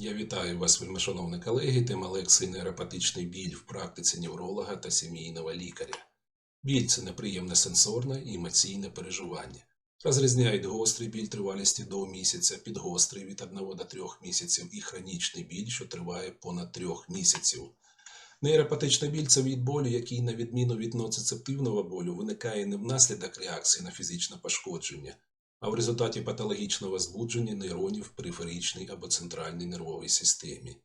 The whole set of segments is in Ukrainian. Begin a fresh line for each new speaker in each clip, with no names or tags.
Я вітаю вас, вельмишановні колеги. Тема лекції нейропатичний біль в практиці невролога та сімейного лікаря. Біль це неприємне сенсорне і емоційне переживання. Розрізняють гострий біль тривалістю до місяця, підгострий від 1 до 3 місяців і хронічний біль, що триває понад 3 місяців. Нейропатичний біль це від болю, який, на відміну від ноцицептивного болю, виникає не внаслідок реакції на фізичне пошкодження, а в результаті патологічного збудження нейронів в периферичній або центральній нервовій системі.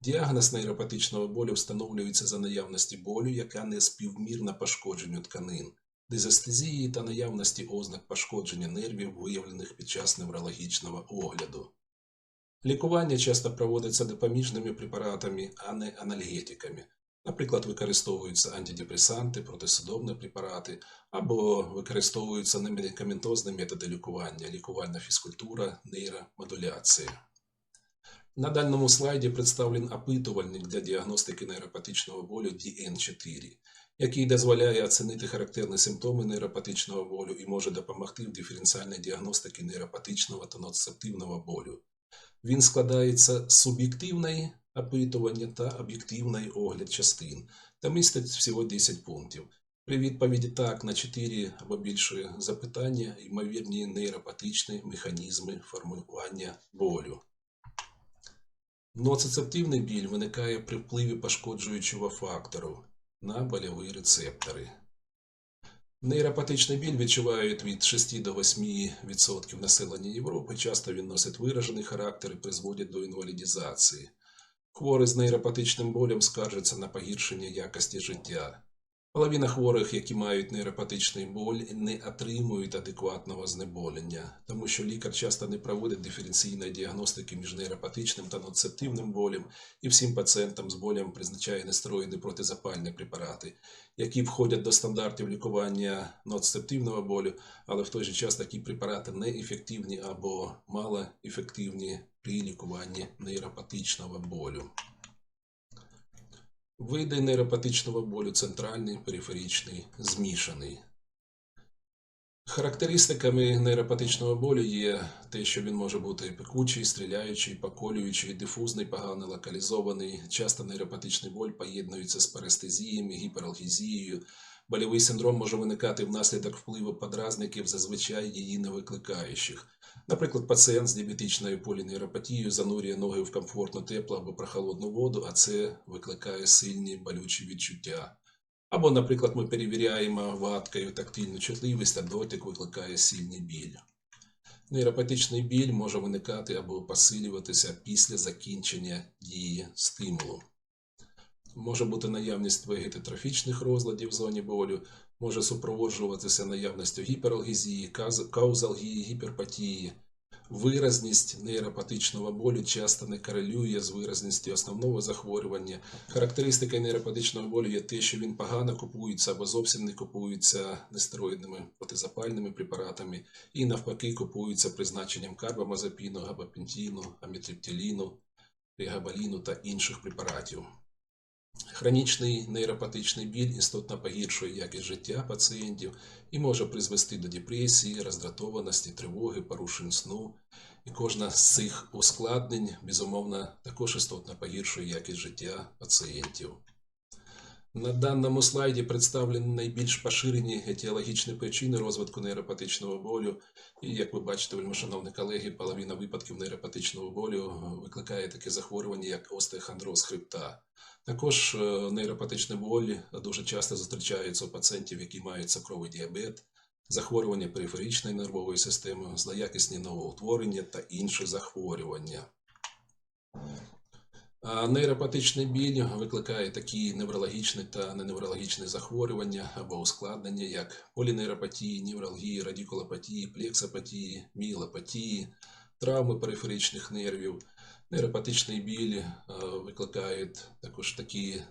Діагноз нейропатичного болю встановлюється за наявності болю, яка не співмірна пошкодженню тканин, дизестезії та наявності ознак пошкодження нервів, виявлених під час неврологічного огляду. Лікування часто проводиться допоміжними препаратами, а не анальгетиками. Наприклад, використовуються антидепресанти, протисудомні препарати або використовуються немедикаментозні методи лікування, лікувальна фізкультура, нейромодуляція. На даному слайді представлен опитувальник для діагностики нейропатичного болю DN4, який дозволяє оцінити характерні симптоми нейропатичного болю і може допомогти в диференціальній діагностиці нейропатичного та ноцептивного болю. Він складається з суб'єктивної опитування та об'єктивний огляд частин та містить всього 10 пунктів. При відповіді так на 4 або більше запитання, ймовірні нейропатичні механізми формування болю. Ноцицептивний біль виникає при впливі пошкоджуючого фактору на больові рецептори. Нейропатичний біль відчувають від 6 до 8% населення Європи. Часто він носить виражений характер і призводить до інвалідізації. Хворий з нейропатичним болем скаржиться на погіршення якості життя. Половина хворих, які мають нейропатичний боль, не отримують адекватного знеболення, тому що лікар часто не проводить диференційної діагностики між нейропатичним та ноцептивним болем, і всім пацієнтам з болем призначає нестероїдні протизапальні препарати, які входять до стандартів лікування ноцептивного болю, але в той же час такі препарати неефективні або малоефективні при лікуванні нейропатичного болю. Види нейропатичного болю центральний, периферичний, змішаний. Характеристиками нейропатичного болю є те, що він може бути пекучий, стріляючий, поколюючий, дифузний, погано локалізований. Часто нейропатичний боль поєднується з парестезіями, гіпералгезією. Больовий синдром може виникати внаслідок впливу подразників, зазвичай її не викликаючих. Наприклад, пацієнт з діабетичною полінейропатією занурює ноги в комфортну теплу або прохолодну воду, а це викликає сильні болючі відчуття. Або, наприклад, ми перевіряємо ваткою тактильну чутливість, а дотик викликає сильний біль. Нейропатичний біль може виникати або посилюватися після закінчення дії стимулу. Може бути наявність вегетотрофічних розладів в зоні болю, може супроводжуватися наявністю гіпералгезії, каузалгії, гіперпатії. Виразність нейропатичного болю часто не корелює з виразністю основного захворювання. Характеристика нейропатичного болю є те, що він погано купується або зовсім не купується нестероїдними протизапальними препаратами і навпаки купується призначенням карбамазепіну, габапентіну, амітриптиліну, регабаліну та інших препаратів. Хронічний нейропатичний біль істотно погіршує якість життя пацієнтів і може призвести до депресії, роздратованості, тривоги, порушень сну. І кожна з цих ускладнень, безумовно, також істотно погіршує якість життя пацієнтів. На даному слайді представлені найбільш поширені етіологічні причини розвитку нейропатичного болю. І як ви бачите, вельмишановні колеги, половина випадків нейропатичного болю викликає таке захворювання, як остеохондроз хребта. Також е, нейропатичний боль дуже часто зустрічається у пацієнтів, які мають цукровий діабет, захворювання периферичної нервової системи, злоякісні новоутворення та інші захворювання. Нейропатичний біль викликає такі неврологічні та неневрологічні захворювання або ускладнення, як полінейропатії, невралгії, радикулопатії, плексопатії, міелопатії, травми периферичних нервів. Нейропатичний біль е, викликає також такі е,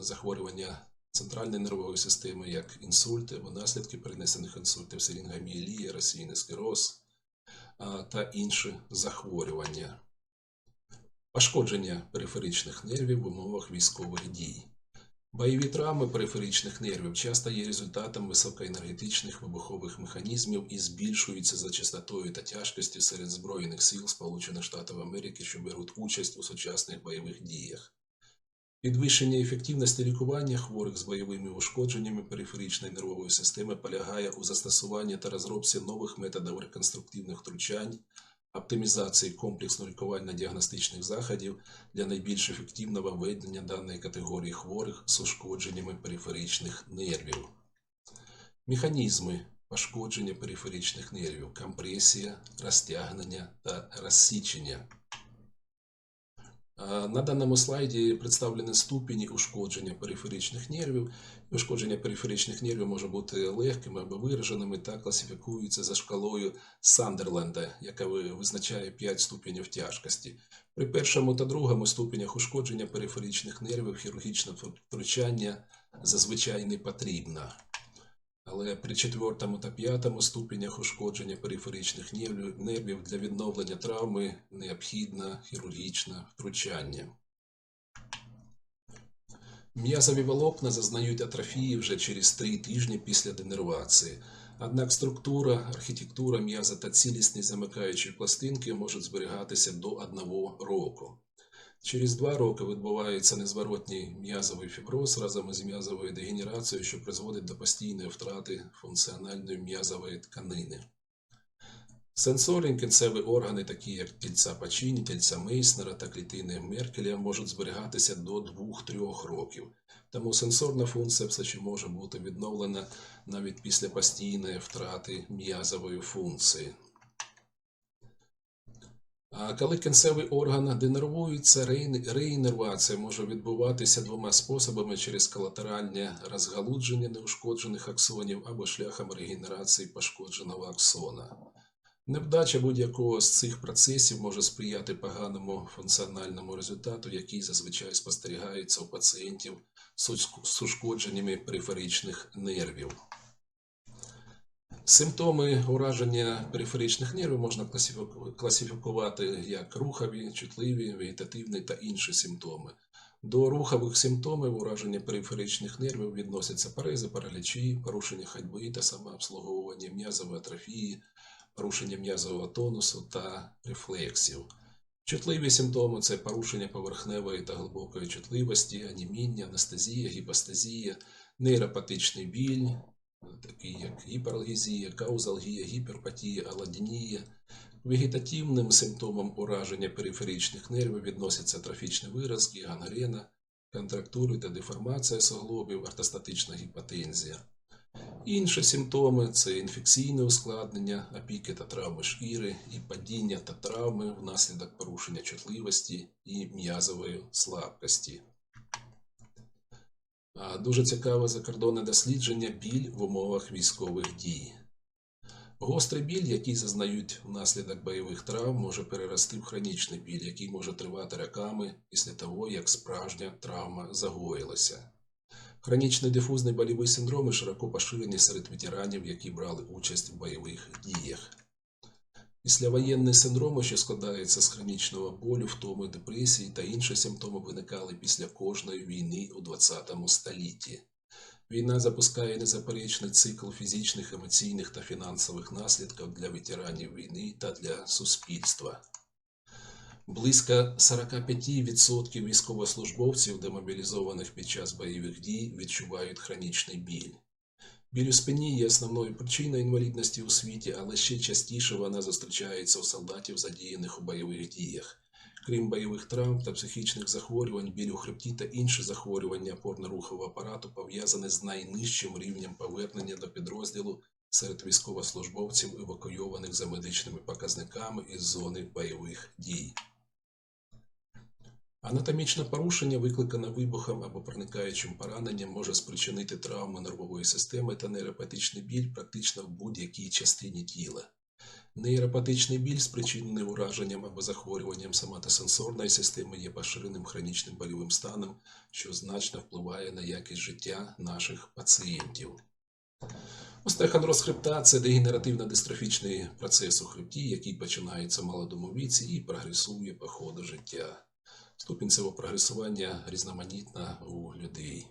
захворювання центральної нервової системи, як інсульти або наслідки перенесених інсультів, сирінгомієлія, розсійний склероз та інші захворювання. Пошкодження периферичних нервів в умовах військових дій. Бойові травми периферичних нервів часто є результатом високоенергетичних вибухових механізмів і збільшуються за частотою та тяжкістю серед Збройних сил Сполучених Штатів Америки, що беруть участь у сучасних бойових діях. Підвищення ефективності лікування хворих з бойовими ушкодженнями периферичної нервової системи полягає у застосуванні та розробці нових методів реконструктивних втручань, оптимізації комплексно лікувально-діагностичних заходів для найбільш ефективного ведення даної категорії хворих з ушкодженнями периферичних нервів. Механізми пошкодження периферичних нервів, компресія, розтягнення та розсічення. На даному слайді представлені ступені ушкодження периферичних нервів. Ушкодження периферичних нервів може бути легкими або вираженими та класифікуються за шкалою Сандерленда, яка визначає 5 ступенів тяжкості. При першому та другому ступенях ушкодження периферичних нервів хірургічне втручання зазвичай не потрібно. Але при четвертому та п'ятому ступенях ушкодження периферичних нервів, для відновлення травми необхідне хірургічне втручання. М'язові волокна зазнають атрофії вже через 3 тижні після денервації. Однак структура, архітектура м'яза та цілісність замикаючої пластинки можуть зберігатися до 1 року. Через 2 роки відбувається незворотній м'язовий фіброз разом із м'язовою дегенерацією, що призводить до постійної втрати функціональної м'язової тканини. Сенсорні кінцеві органи, такі як тільця Пачіні, тільця Мейснера та клітини Меркеля, можуть зберігатися до 2-3 років. Тому сенсорна функція все ще може бути відновлена навіть після постійної втрати м'язової функції. Коли кінцевий орган денервується, реінервація може відбуватися двома способами через колатеральне розгалудження неушкоджених аксонів або шляхом регенерації пошкодженого аксона. Невдача будь-якого з цих процесів може сприяти поганому функціональному результату, який зазвичай спостерігається у пацієнтів з з ушкодженнями периферичних нервів. Симптоми ураження периферичних нервів можна класифікувати як рухові, чутливі, вегетативні та інші симптоми. До рухових симптомів ураження периферичних нервів відносяться парези, паралічі, порушення ходьби та самообслуговування, м'язової атрофії, порушення м'язового тонусу та рефлексів. Чутливі симптоми це порушення поверхневої та глибокої чутливості, аніміння, анестезія, гіпостазія, нейропатичний біль, такі як гіпералгезія, каузалгія, гіперпатія, аладінія. Вегетативним симптомом ураження периферичних нервів відносяться трофічні виразки, гангрена, контрактури та деформація суглобів, ортостатична гіпотензія. Інші симптоми це інфекційне ускладнення, опіки та травми шкіри, і падіння та травми внаслідок порушення чутливості і м'язової слабкості. Дуже цікаве закордонне дослідження біль в умовах військових дій. Гострий біль, який зазнають внаслідок бойових травм, може перерости в хронічний біль, який може тривати роками після того, як справжня травма загоїлася. Хронічний дифузний болівий синдроми широко поширені серед ветеранів, які брали участь в бойових діях. Післявоєнний синдром, що складається з хронічного болю, втоми, депресії та інші симптоми виникали після кожної війни у ХХ столітті. Війна запускає незаперечний цикл фізичних, емоційних та фінансових наслідків для ветеранів війни та для суспільства. Близько 45% військовослужбовців, демобілізованих під час бойових дій, відчувають хронічний біль. Спині є основною причиною інвалідності у світі, але ще частіше вона зустрічається у солдатів, задіяних у бойових діях. Крім бойових травм та психічних захворювань, біль у хребті та інші захворювання опорно-рухового апарату пов'язані з найнижчим рівнем повернення до підрозділу серед військовослужбовців, евакуйованих за медичними показниками із зони бойових дій. Анатомічне порушення, викликане вибухом або проникаючим пораненням, може спричинити травму нервової системи та нейропатичний біль практично в будь-якій частині тіла. Нейропатичний біль, спричинений ураженням або захворюванням соматосенсорної системи, є поширеним хронічним больовим станом, що значно впливає на якість життя наших пацієнтів. Остеохондроз хребта це дегенеративно-дистрофічний процес у хребті, який починається в молодому віці і прогресує по ходу життя. Ступінь цього прогресування різноманітна у людей.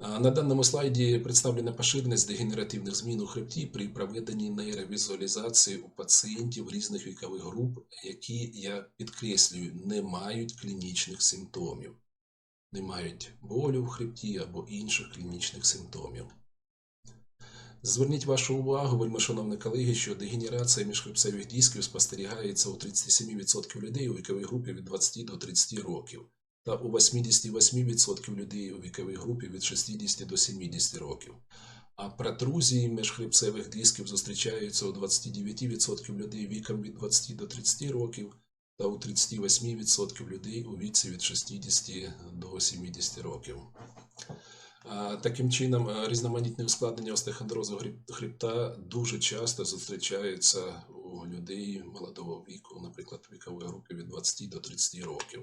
На даному слайді представлена поширеність дегенеративних змін у хребті при проведенні нейровізуалізації у пацієнтів різних вікових груп, які, я підкреслюю, не мають клінічних симптомів, не мають болю в хребті або інших клінічних симптомів. Зверніть вашу увагу, вельмишановні колеги, що дегенерація міжхребцевих дисків спостерігається у 37% людей у віковій групі від 20 до 30 років та у 88% людей у віковій групі від 60 до 70 років. А протрузії міжхребцевих дисків зустрічаються у 29% людей віком від 20 до 30 років та у 38% людей у віці від 60 до 70 років. Таким чином, е, різноманітне ускладнення остеохондрозу хребта дуже часто зустрічаються у людей молодого віку, наприклад, в віковій групі від 20 до 30 років.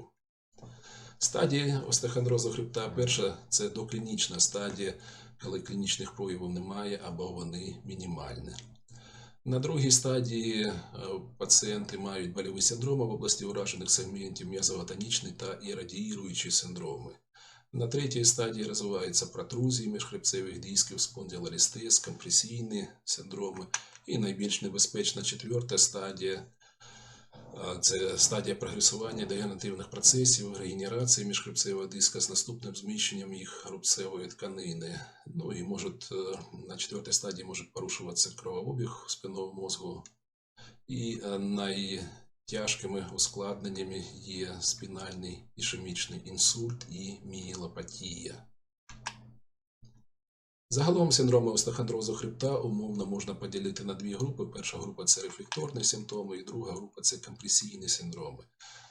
Стадії остеохондрозу хребта перша це доклінічна стадія, коли клінічних проявів немає або вони мінімальні. На другій стадії е, пацієнти мають больові синдроми в області уражених сегментів м'язоготонічний та ірадіїруючі синдроми. На третій стадії розвиваються протрузії міжхребцевих дисків, спондилолістез, компресійні синдроми. І найбільш небезпечна четверта стадія це стадія прогресування дегенеративних процесів, регенерації міжхребцевого диска з наступним зміщенням їх хребцевої тканини. Ну і можуть, е, на четвертій стадії може порушуватися кровообіг спинного мозку. І е, найтяжкими ускладненнями є спінальний ішемічний інсульт і мієлопатія. Загалом синдроми остеохондрозу хребта умовно можна поділити на дві групи. Перша група це рефлекторні симптоми, і друга група це компресійні синдроми.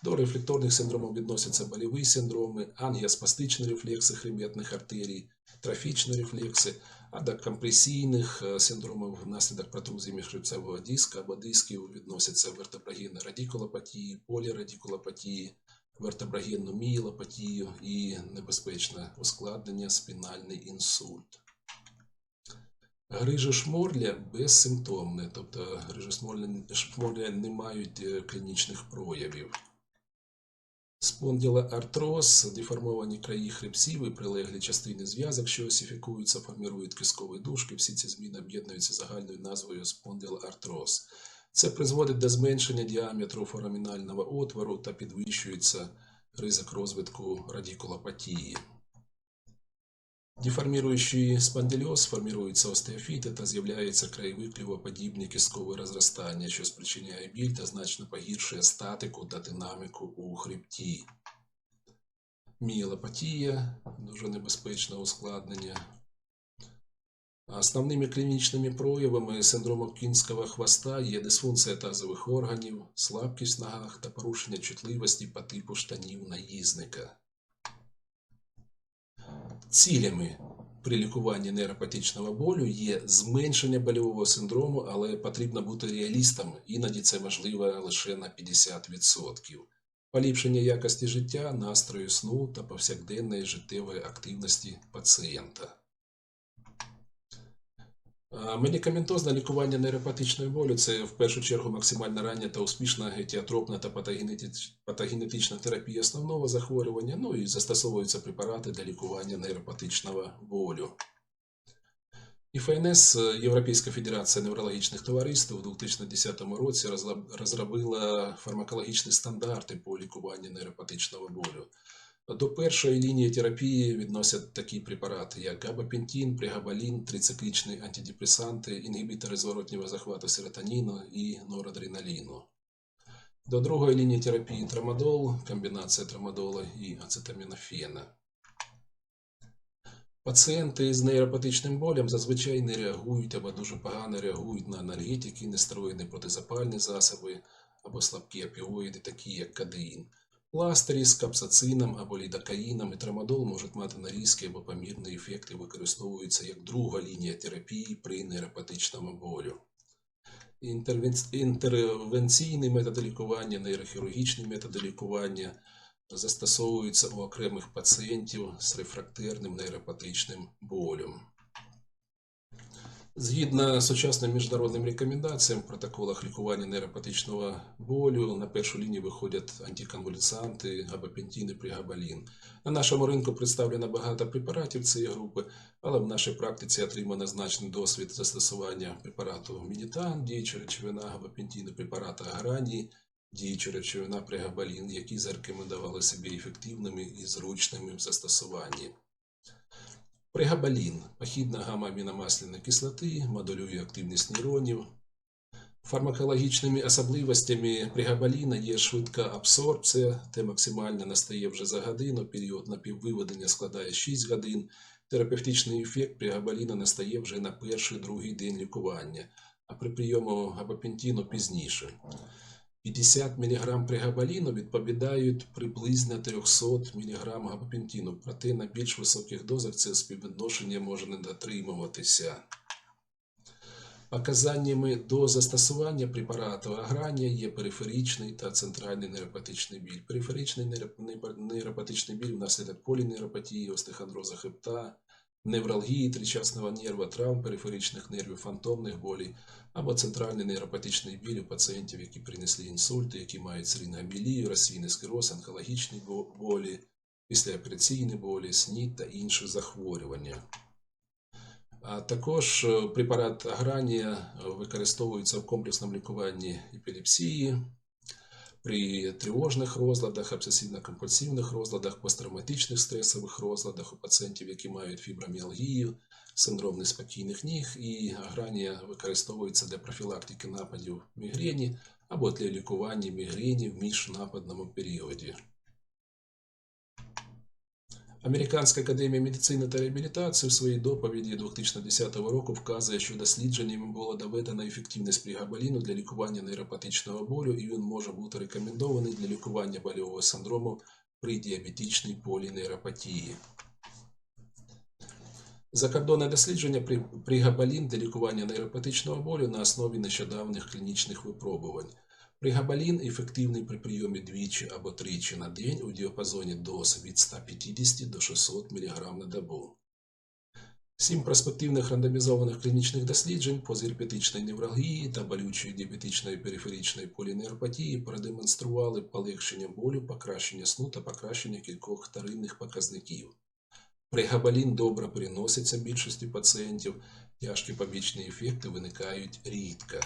До рефлекторних синдромів відносяться боліві синдроми, ангіоспастичні рефлекси хребетних артерій, трофічні рефлекси, а до компресійних е, синдромів внаслідок протрузії міжхребцевого диска або дисків відносяться вертеброгенна радикулопатії, полірадикулопатії, вертеброгенну мієлопатію і небезпечне ускладнення спінальний інсульт. Грижа шморля безсимптомне, тобто грижа шморля- шморля не мають е, клінічних проявів. Спондилоартроз, деформовані краї хребців і прилеглі частини зв'язок, що осіфікуються, формірують кискові дужки. Всі ці зміни об'єднуються загальною назвою спондилоартроз. Це призводить до зменшення діаметру форамінального отвору та підвищується ризик розвитку радикулопатії. Деформирующий спондильоз формируються остеофіти та з'являються краєві клювоподібні кісткові розростання, що спричиняє біль та значно погіршує статику та динаміку у хребті. Мієлопатія дуже небезпечне ускладнення. Основними клінічними проявами синдрому кінського хвоста є дисфункція тазових органів, слабкість в ногах та порушення чутливості по типу штанів наїзника. Цілями при лікуванні нейропатичного болю є зменшення болівого синдрому, але потрібно бути реалістом, іноді це можливо лише на 50%. Поліпшення якості життя, настрою сну та повсякденної життєвої активності пацієнта. Медикаментозне лікування нейропатичної болю це в першу чергу максимально рання та успішна етіотропна та патогенетична терапія основного захворювання, ну і застосовуються препарати для лікування нейропатичного болю. ІФНС, е, Європейська федерація неврологічних товариств, у 2010 році розробила фармакологічні стандарти по лікуванню нейропатичного болю. До першої лінії терапії відносять такі препарати, як габапентин, пригабалін, трициклічні антидепресанти, інгібітори зворотнього захвату серотоніну і норадреналіну. До другої лінії терапії трамадол, комбінація трамадола і ацетамінофена. Пацієнти з нейропатичним болем зазвичай не реагують або дуже погано реагують на анальгетики, нестроєні протизапальні засоби або слабкі опіоїди, такі як кадеїн. Пластирі з капсацином або лідокаїном і трамадол можуть мати нарізки або помірні ефекти, використовуються як друга лінія терапії при нейропатичному болю. Інтервен- Інтервенційні методи лікування, нейрохірургічні методи лікування застосовуються у окремих пацієнтів з рефрактерним нейропатичним болем. Згідно з сучасним міжнародним рекомендаціям в протоколах лікування нейропатичного болю на першу лінію виходять антиконвулюсанти, габапентин і пригабалін. На нашому ринку представлено багато препаратів цієї групи, але в нашій практиці отримано значний досвід застосування препарату Мінітан, діюча речовина габапентин і препарата Агранії, діюча речовина пригабалін, які зарекомендували себе ефективними і зручними в застосуванні. Пригабалін похідна гама аміномасляної кислоти, модулює активність нейронів. Фармакологічними особливостями пригабаліна є швидка абсорбція, те максимально настає вже за годину, період напіввиведення складає 6 годин. Терапевтичний ефект пригабаліна настає вже на перший другий день лікування, а при прийому габапентину пізніше. 50 мг пригабаліну відповідають приблизно 300 мг габапентину, проте на більш високих дозах це співвідношення може не дотримуватися. Показаннями до застосування препарату агранія є периферичний та центральний нейропатичний біль. Периферичний нейроп- нейро- нейропатичний біль внаслідок полінейропатії, остеохондроза хребта, невралгії тричасного нерва, травм периферичних нервів, фантомних болей, або центральний нейропатичний біль у пацієнтів, які принесли інсульти, які мають срингомілію, розсійний склероз, онкологічні болі, післяопераційні болі, СНІД та інші захворювання. А також е, препарат Агранія е, використовується в комплексному лікуванні епілепсії, при тривожних розладах, обсесивно-компульсивних розладах, посттравматичних стресових розладах у пацієнтів, які мають фіброміалгію, синдром неспокійних ніг, і агранія використовується для профілактики нападів мігрені або для лікування мігрені в міжнападному періоді. Американська академія медицини та реабілітації в своїй доповіді 2010 року вказує, що дослідженнями було доведено ефективність пригабаліну для лікування нейропатичного болю, і він може бути рекомендований для лікування больового синдрому при діабетичній полінейропатії. Закордонне дослідження при пригабалін для лікування нейропатичного болю на основі нещодавних клінічних випробувань. Пригабалін ефективний при прийомі двічі або тричі на день у діапазоні доз від 150 до 600 мг на добу. Сім перспективних рандомізованих клінічних досліджень позірпетичної невралгії та болючої діабетичної периферичної полінейропатії продемонстрували полегшення болю, покращення сну та покращення кількох вторинних показників. Пригабалін добре переноситься більшості пацієнтів, тяжкі побічні ефекти виникають рідко.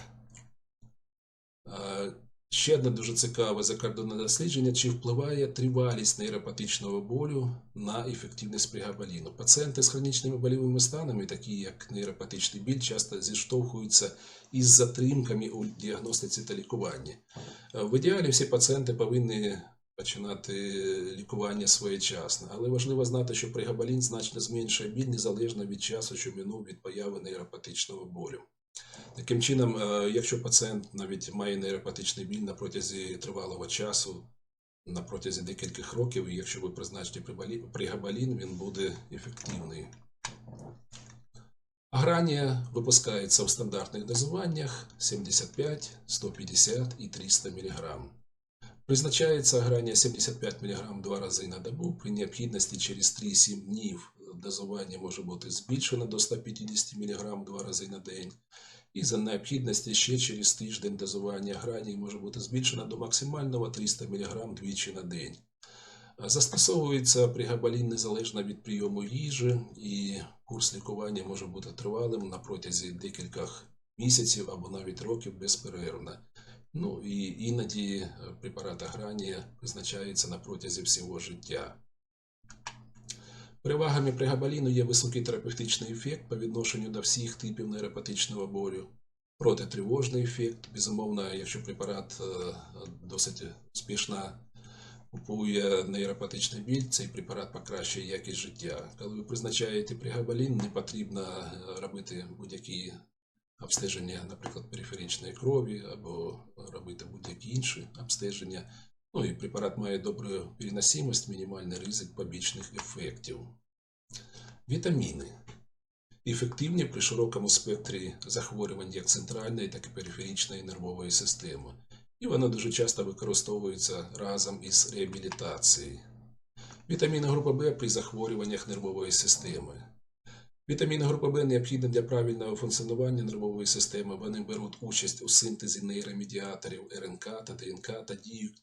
Ще одне дуже цікаве закордонне дослідження, чи впливає тривалість нейропатичного болю на ефективність пригабаліну. Пацієнти з хронічними болівими станами, такі як нейропатичний біль, часто зіштовхуються із затримками у діагностиці та лікуванні. Е, В ідеалі всі пацієнти повинні починати лікування своєчасно, але важливо знати, що пригабалін значно зменшує біль незалежно від часу, що минув від появи нейропатичного болю. Таким чином, е, якщо пацієнт навіть має нейропатичний біль на протязі тривалого часу, на протязі декількох років, і якщо ви призначите пригабалін, він буде ефективний. Агранія випускається в стандартних дозуваннях 75, 150 і 300 мг. Призначається агранія 75 мг два рази на добу. При необхідності через 3-7 днів дозування може бути збільшено до 150 мг два рази на день. І за необхідності ще через тиждень дозування граній може бути збільшено до максимального 300 мг двічі на день. Застосовується пригабалін незалежно від прийому їжі, і курс лікування може бути тривалим на протязі декількох місяців або навіть років безперервно. Ну і іноді е, препарат агранія призначається на протязі всього життя. Перевагами пригабаліну є високий терапевтичний ефект по відношенню до всіх типів нейропатичного болю, протитривожний ефект. Безумовно, якщо препарат е, досить успішно купує нейропатичний біль, цей препарат покращує якість життя. Коли ви призначаєте пригабалін, не потрібно е, робити будь-які обстеження, наприклад, периферичної крові або робити будь-які інші обстеження. Ну і препарат має добру переносимость, мінімальний ризик побічних ефектів. Вітаміни ефективні при широкому спектрі захворювань як центральної, так і периферичної нервової системи. І воно дуже часто використовується разом із реабілітацією. Вітаміни групи В при захворюваннях нервової системи. Вітаміни групи В необхідні для правильного функціонування нервової системи. Вони беруть участь у синтезі нейромедіаторів РНК та ДНК та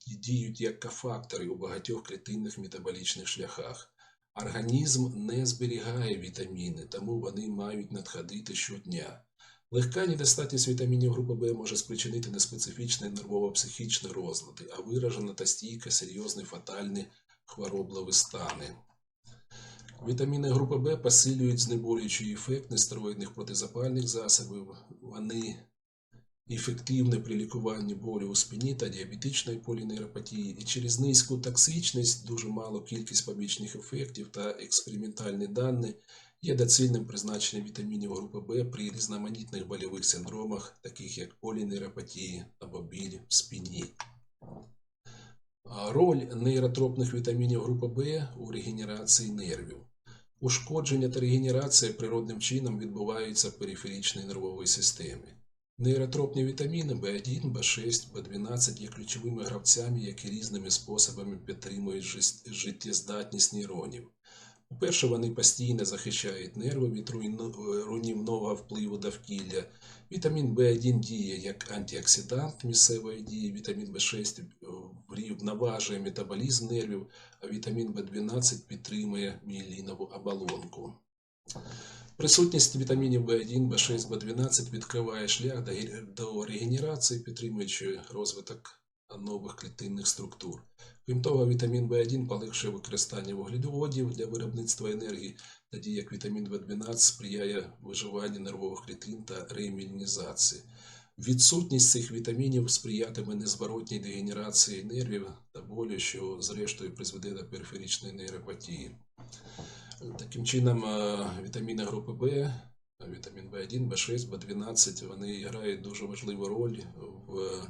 діють, як кофактори у багатьох клітинних метаболічних шляхах. Організм не зберігає вітаміни, тому вони мають надходити щодня. Легка недостатність вітамінів групи В може спричинити неспецифічні нервово-психічні розлади, а виражена та стійка серйозні фатальні хворобливі стани. Вітаміни групи В посилюють знеболюючий ефект нестероїдних протизапальних засобів. Вони ефективні при лікуванні болю у спині та діабетичної полінейропатії. І через низьку токсичність, дуже малу кількість побічних ефектів та експериментальні дані є доцільним призначення вітамінів групи В при різноманітних больових синдромах, таких як полінейропатії або біль в спині. Роль нейротропних вітамінів групи В у регенерації нервів. Ушкодження та регенерація природним чином відбуваються в периферічній нервовій системі. Нейротропні вітаміни В1, В6, В12 є ключовими гравцями, які різними способами підтримують життєздатність нейронів. По-перше, вони постійно захищають нерви від руйнівного впливу довкілля. Вітамін В1 діє як антиоксидант місцевої дії, вітамін В6 врівноважує метаболізм нервів, а вітамін В12 підтримує мієлінову оболонку. Присутність вітамінів В1, В6, В12 відкриває шлях до регенерації, підтримуючи розвиток нових клітинних структур. Крім того, вітамін В1 полегшує використання вуглеводів для виробництва енергії, тоді як вітамін В12 сприяє виживанню нервових клітин та реімунізації. Відсутність цих вітамінів сприятиме незворотній дегенерації нервів та болю, що зрештою призведе до периферичної нейропатії. Таким чином, е, вітаміни групи В, вітамін В1, В6, В12, вони грають дуже важливу роль в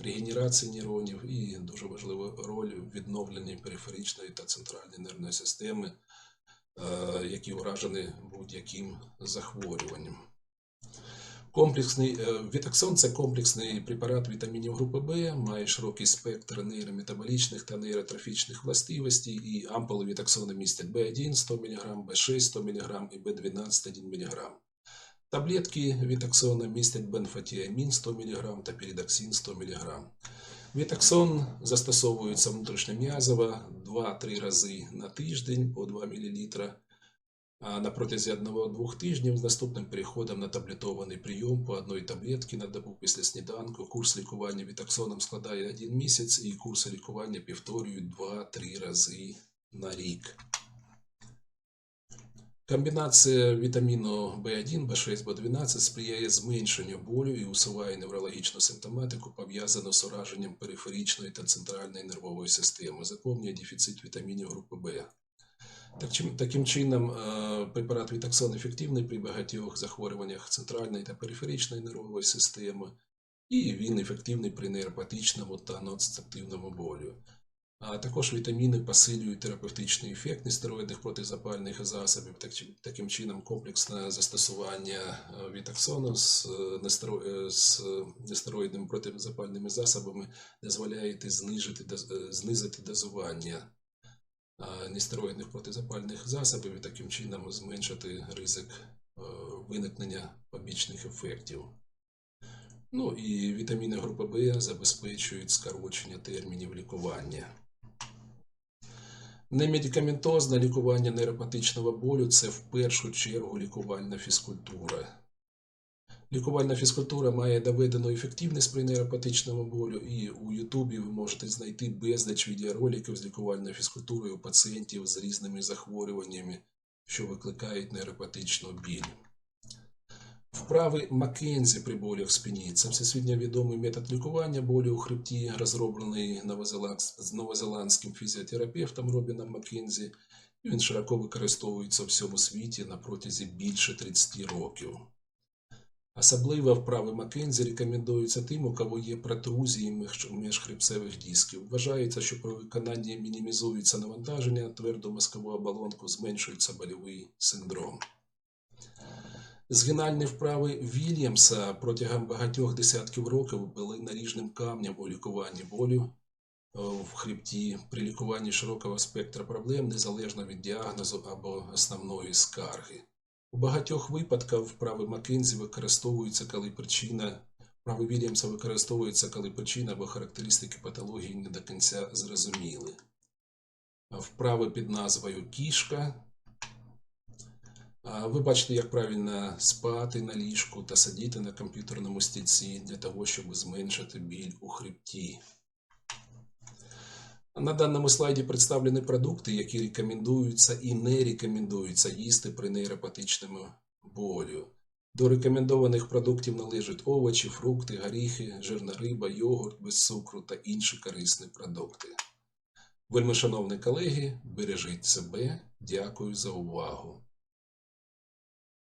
регенерації нейронів і дуже важливу роль в відновленні периферичної та центральної нервної системи, е, які уражені будь-яким захворюванням. Комплексний е, Вітаксон це комплексний препарат вітамінів групи В, має широкий спектр нейрометаболічних та нейротрофічних властивостей, і ампули вітаксона містять В1 100 мг, В6 100 мг і В12 1 мг. Таблетки вітаксона містять бенфотіамін 100 мг та пірідоксин 100 мг. Вітаксон застосовується внутрішньом'язово 2-3 рази на тиждень по 2 мл на протязі 1-2 тижнів з наступним переходом на таблетований прийом по одній таблетці на добу після сніданку. Курс лікування вітаксоном складає 1 місяць і курси лікування повторюють 2-3 рази на рік. Комбінація вітаміну В1, В6, В12 сприяє зменшенню болю і усуває неврологічну симптоматику, пов'язану з ураженням периферичної та центральної нервової системи, заповнює дефіцит вітамінів групи В. Таким чином, е, препарат Вітаксон ефективний при багатьох захворюваннях центральної та периферичної нервової системи, і він ефективний при нейропатичному та ноцитивному болю. А також вітаміни посилюють терапевтичний ефект нестероїдних протизапальних засобів. Таким чином, комплексне застосування е, вітаксону з, е, з нестероїдними протизапальними засобами дозволяє знизити дозування нестероїдних протизапальних засобів і таким чином зменшити ризик е, виникнення побічних ефектів. Ну і вітаміни групи В забезпечують скорочення термінів лікування. Немедикаментозне лікування нейропатичного болю це в першу чергу лікувальна фізкультура. Лікувальна фізкультура має доведену ефективність при нейропатичному болю, і у Ютубі ви можете знайти безліч відеороликів з лікувальною фізкультурою у пацієнтів з різними захворюваннями, що викликають нейропатичну біль. Вправи Маккензі при болях в спині це всесвітньо відомий метод лікування болю у хребті, розроблений новозеландським фізіотерапевтом Робіном Маккензі. Він широко використовується в всьому світі на протязі більше 30 років. Особливо вправи Маккензі рекомендуються тим, у кого є протрузії між- міжхребцевих дисків. Вважається, що при виконанні мінімізується навантаження на тверду мозкову оболонку, зменшується больовий синдром. Згинальні вправи Вільямса протягом багатьох десятків років були наріжним камнем у лікуванні болю е, в хребті при лікуванні широкого спектра проблем незалежно від діагнозу або основної скарги. У багатьох випадках вправи Маккензі використовуються, коли причина вправи Вільямса використовуються, коли причина або характеристики патології не до кінця зрозуміли. Вправи під назвою кішка. Ви бачите, як правильно спати на ліжку та сидіти на комп'ютерному стільці для того, щоб зменшити біль у хребті. На даному слайді представлені продукти, які рекомендуються і не рекомендуються їсти при нейропатичному болю. До рекомендованих продуктів належать овочі, фрукти, горіхи, жирна риба, йогурт без цукру та інші корисні продукти. Вельми шановні колеги, бережіть себе. Дякую за увагу.